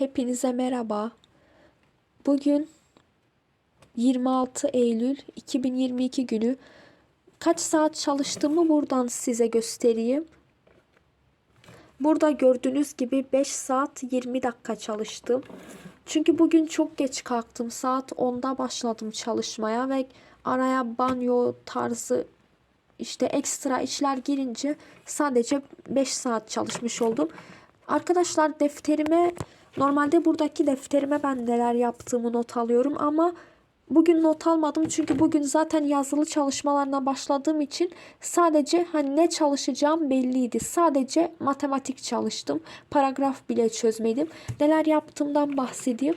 Hepinize merhaba. Bugün 26 Eylül 2022 günü. Kaç saat çalıştığımı buradan size göstereyim. Burada gördüğünüz gibi 5 saat 20 dakika çalıştım. Çünkü bugün çok geç kalktım. Saat 10'da başladım çalışmaya ve araya banyo tarzı işte ekstra işler girince sadece 5 saat çalışmış oldum. Arkadaşlar defterime normalde buradaki defterime ben neler yaptığımı not alıyorum ama bugün not almadım çünkü bugün zaten yazılı çalışmalarına başladığım için sadece hani ne çalışacağım belliydi. Sadece matematik çalıştım. Paragraf bile çözmedim. Neler yaptığımdan bahsedeyim.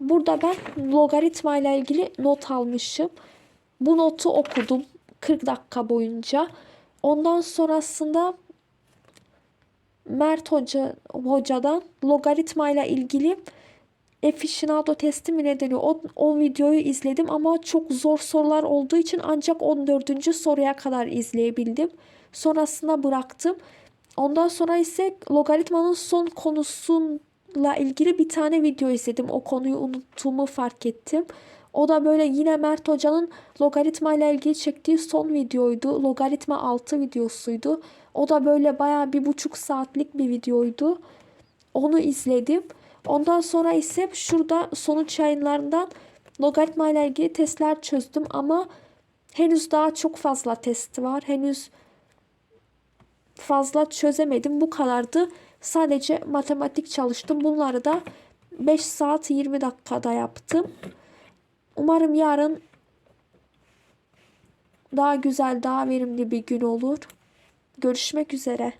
Burada ben logaritma ile ilgili not almışım. Bu notu okudum 40 dakika boyunca. Ondan sonrasında Mert Hoca hocadan logaritma ile ilgili aficionado testi mi ne deniyor? O, o videoyu izledim ama çok zor sorular olduğu için ancak 14. soruya kadar izleyebildim. Sonrasında bıraktım. Ondan sonra ise logaritmanın son konusuyla ilgili bir tane video izledim. O konuyu unuttuğumu fark ettim. O da böyle yine Mert Hoca'nın logaritma ile ilgili çektiği son videoydu. Logaritma 6 videosuydu. O da böyle baya bir buçuk saatlik bir videoydu. Onu izledim. Ondan sonra ise şurada sonuç yayınlarından logaritma ile ilgili testler çözdüm ama henüz daha çok fazla test var. Henüz fazla çözemedim. Bu kadardı. Sadece matematik çalıştım. Bunları da 5 saat 20 dakikada yaptım. Umarım yarın daha güzel, daha verimli bir gün olur. Görüşmek üzere.